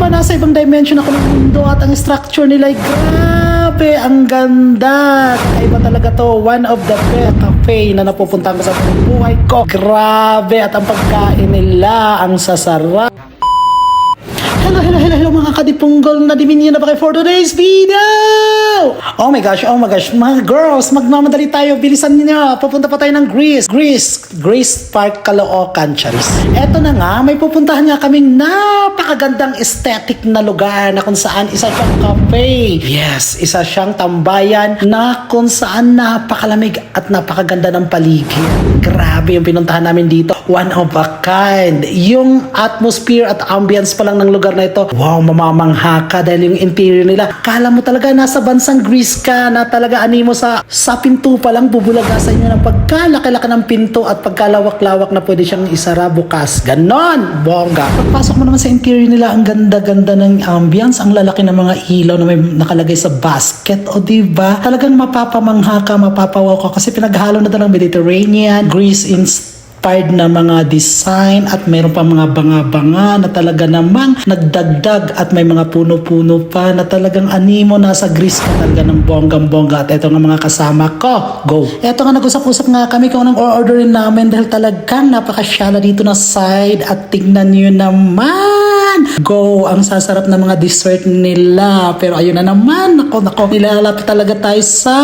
ba nasa ibang dimension ako ng mundo at ang structure nila ay grabe, ang ganda. Kaiba talaga to, one of the best cafe na napupuntahan ko sa buhay ko. Grabe at ang pagkain nila, ang sasarap. Hello, hello, hello, hello mga kadipunggol na diminyo na ba kayo for today's video? Oh my gosh, oh my gosh, mga girls, magmamadali tayo, bilisan niyo, pupunta pa tayo ng Greece. Greece, Greece Park, Caloocan, Charis. Eto na nga, may pupuntahan nga kaming napakagandang aesthetic na lugar na kung saan isa siyang cafe. Yes, isa siyang tambayan na kung saan napakalamig at napakaganda ng paligid. Grabe yung pinuntahan namin dito. One of a kind. Yung atmosphere at ambience pa lang ng lugar na ito, wow, mamamangha ka dahil yung interior nila. Kala mo talaga nasa bansang Greece ka na talaga animo sa sa pinto pa lang bubulaga sa inyo ng pagkalaki-laki ng pinto at pagkalawak-lawak na pwede siyang isara bukas. Ganon! Bongga. Pagpasok mo naman sa interior nila, ang ganda-ganda ng ambience, ang lalaki ng mga ilaw na may nakalagay sa basket. O diba? Talagang mapapamangha ka, mapapawaw ka kasi pinaghalo na talagang Mediterranean, Greece inspired na mga design at mayroon pa mga banga-banga na talaga namang nagdagdag at may mga puno-puno pa na talagang animo nasa Greece ka talaga ng bonggang-bongga at eto nga mga kasama ko. Go! Eto nga nag-usap-usap nga kami kung anong orderin namin dahil talagang napakasyala dito na side at tignan nyo naman! Go! Ang sasarap ng mga dessert nila. Pero ayun na naman, nako nako, nilalapit talaga tayo sa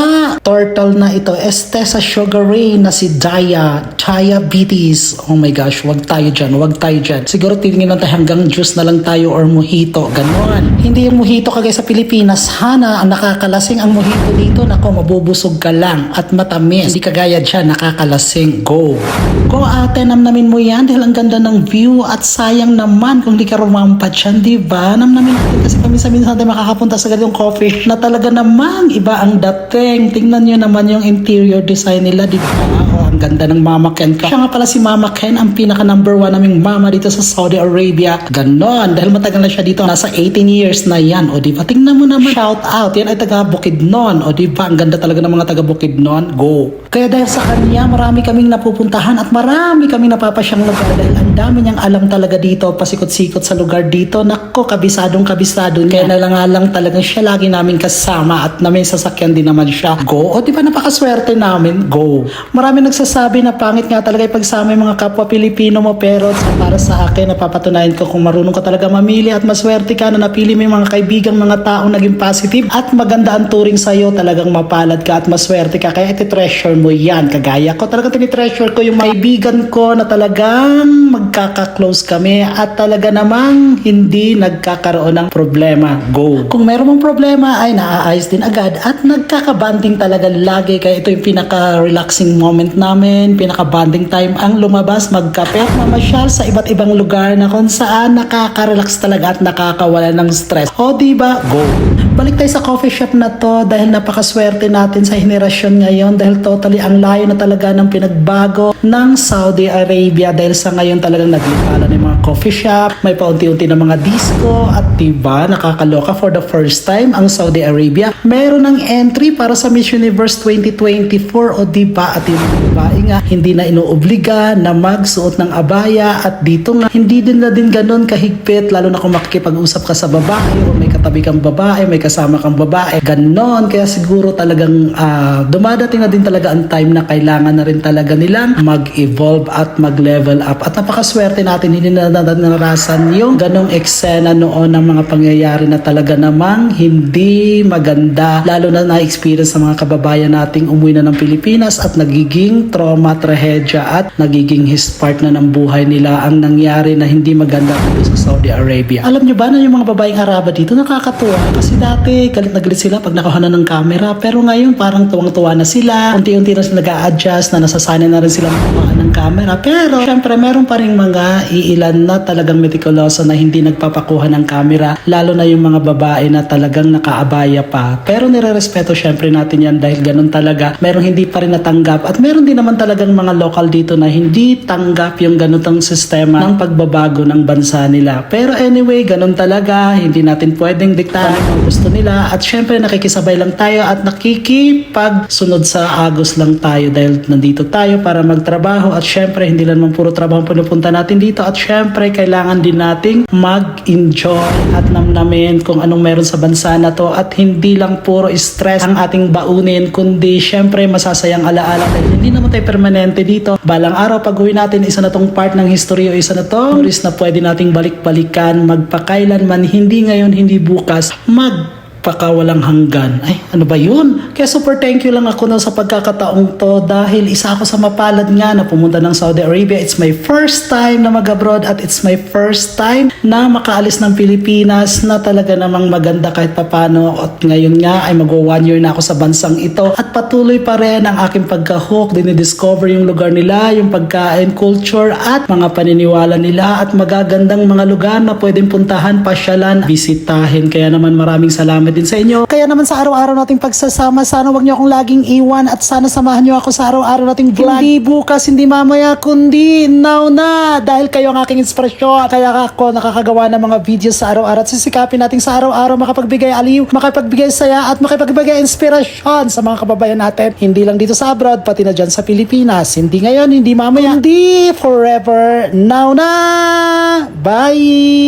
turtle na ito. Este sa Sugar Ray na si Daya. Diabetes. Oh my gosh, wag tayo dyan, wag tayo dyan. Siguro tingin lang hanggang juice na lang tayo or mojito. Ganon. Hindi yung mojito kagaya sa Pilipinas. Hana, ang nakakalasing ang mojito dito. Nako, mabubusog ka lang at matamis. Hindi kagaya dyan, nakakalasing. Go. Go ate, namnamin mo yan dahil ang ganda ng view at sayang naman kung di ka rumampa dyan, di ba? Namnamin natin kasi kami sa minsan tayo makakapunta sa ganitong coffee na talaga namang iba ang dating. Tingnan nyo naman yung interior design nila, di ba? Oh, ang ganda ng Mama Ken ka. Siya nga pala si Mama Ken, ang pinaka number one naming mama dito sa Saudi Arabia. Ganon. Dahil matagal na siya dito. Nasa 18 years na yan. O di ba? Tingnan mo naman. Shout out. Yan ay taga Bukidnon. O di ba? Ang ganda talaga ng mga taga Bukidnon. Go. Kaya dahil sa kanya, marami kaming napupuntahan at marami kaming napapasyang lugar dahil ang dami niyang alam talaga dito, pasikot-sikot sa lugar dito. Nako, kabisadong kabisado niya. Kaya na lang nga lang talagang siya lagi namin kasama at na may sasakyan din naman siya. Go. O di ba napakaswerte namin? Go. Marami nagsasabi na pangit nga talaga ipagsama yung mga kapwa Pilipino mo pero para sa akin napapatunayan ko kung marunong ka talaga mamili at maswerte ka na napili mo yung mga kaibigang mga taong naging positive at maganda ang turing sa'yo talagang mapalad ka at maswerte ka kaya iti-treasure mo yan. Kagaya ko talagang tinitreasure ko yung kaibigan ko na talagang magkaka-close kami at talaga namang hindi nagkakaroon ng problema. Go. Kung meron mong problema ay naaayos din agad at nagkakabanding talaga lagi. Kaya ito yung pinaka-relaxing moment namin pinaka-bonding time ang lumabas magkape at mamasyal sa iba't ibang lugar na kung saan nakaka-relax talaga at nakakawala ng stress. O diba? Go. Balik tayo sa coffee shop na to dahil napakaswerte natin sa henerasyon ngayon dahil totally ang layo na talaga ng pinagbago ng Saudi Arabia dahil sa ngayon talagang naglipala ng mga coffee shop, may paunti-unti na mga disco at diba nakakaloka for the first time ang Saudi Arabia. Meron ng entry para sa Miss Universe 2024 o diba at yung babae nga hindi na inuobliga na magsuot ng abaya at dito nga hindi din na din ganun kahigpit lalo na kung makikipag-usap ka sa babae o may katabi kang babae, may kasama kang babae. Ganon. Kaya siguro talagang ah, dumadating na din talaga ang time na kailangan na rin talaga nilang mag-evolve at mag-level up. At napakaswerte natin hindi na naranasan yung ganong eksena noon ng mga pangyayari na talaga namang hindi maganda. Lalo na na-experience sa mga kababayan nating umuwi na ng Pilipinas at nagiging trauma, trahedya at nagiging his part na ng buhay nila ang nangyari na hindi maganda sa Saudi Arabia. Alam nyo ba na yung mga babaeng Araba dito nakakatuwa kasi dati galit na galit sila pag nakuha na ng camera pero ngayon parang tuwang-tuwa na sila unti-unti na sila nag-a-adjust na nasasanay na rin sila makuha ng camera. Pero syempre meron pa rin mga iilan na talagang meticuloso na hindi nagpapakuha ng camera lalo na yung mga babae na talagang nakaabaya pa. Pero nire-respeto syempre natin yan dahil ganun talaga. Meron hindi pa rin natanggap. At meron din naman talagang mga local dito na hindi tanggap yung ganitong sistema ng pagbabago ng bansa nila. Pero anyway ganun talaga. Hindi natin pwedeng diktahan ang gusto nila. At syempre nakikisabay lang tayo at nakikipagsunod sa agos lang tayo dahil nandito tayo para magtrabaho at syempre hindi lang naman puro trabaho pinupunta natin dito at syempre kailangan din nating mag-enjoy at namnamin kung anong meron sa bansa na to at hindi lang puro stress ang ating baunin kundi syempre masasayang alaala dahil hindi naman tayo permanente dito. Balang araw pag uwi natin isa na tong part ng history o isa na to memories na pwede nating balik-balikan magpakailanman hindi ngayon hindi bukas mag pakawalang hanggan. Ay, ano ba yun? Kaya super thank you lang ako na sa pagkakataong to dahil isa ako sa mapalad nga na pumunta ng Saudi Arabia. It's my first time na mag-abroad at it's my first time na makaalis ng Pilipinas na talaga namang maganda kahit papano. At ngayon nga ay mag one year na ako sa bansang ito at patuloy pa rin ang aking pagka-hook. Dinidiscover yung lugar nila, yung pagkain, culture at mga paniniwala nila at magagandang mga lugar na pwedeng puntahan, pasyalan, bisitahin. Kaya naman maraming salamat din sa inyo. Kaya naman sa araw-araw nating pagsasama, sana wag niyo akong laging iwan at sana samahan niyo ako sa araw-araw nating vlog. Hindi bukas, hindi mamaya, kundi now na. Dahil kayo ang aking inspirasyon. Kaya ako nakakagawa ng mga videos sa araw-araw at sisikapin natin sa araw-araw makapagbigay aliw, makapagbigay saya at makapagbigay inspirasyon sa mga kababayan natin. Hindi lang dito sa abroad, pati na dyan sa Pilipinas. Hindi ngayon, hindi mamaya, hindi forever. Now na! Bye!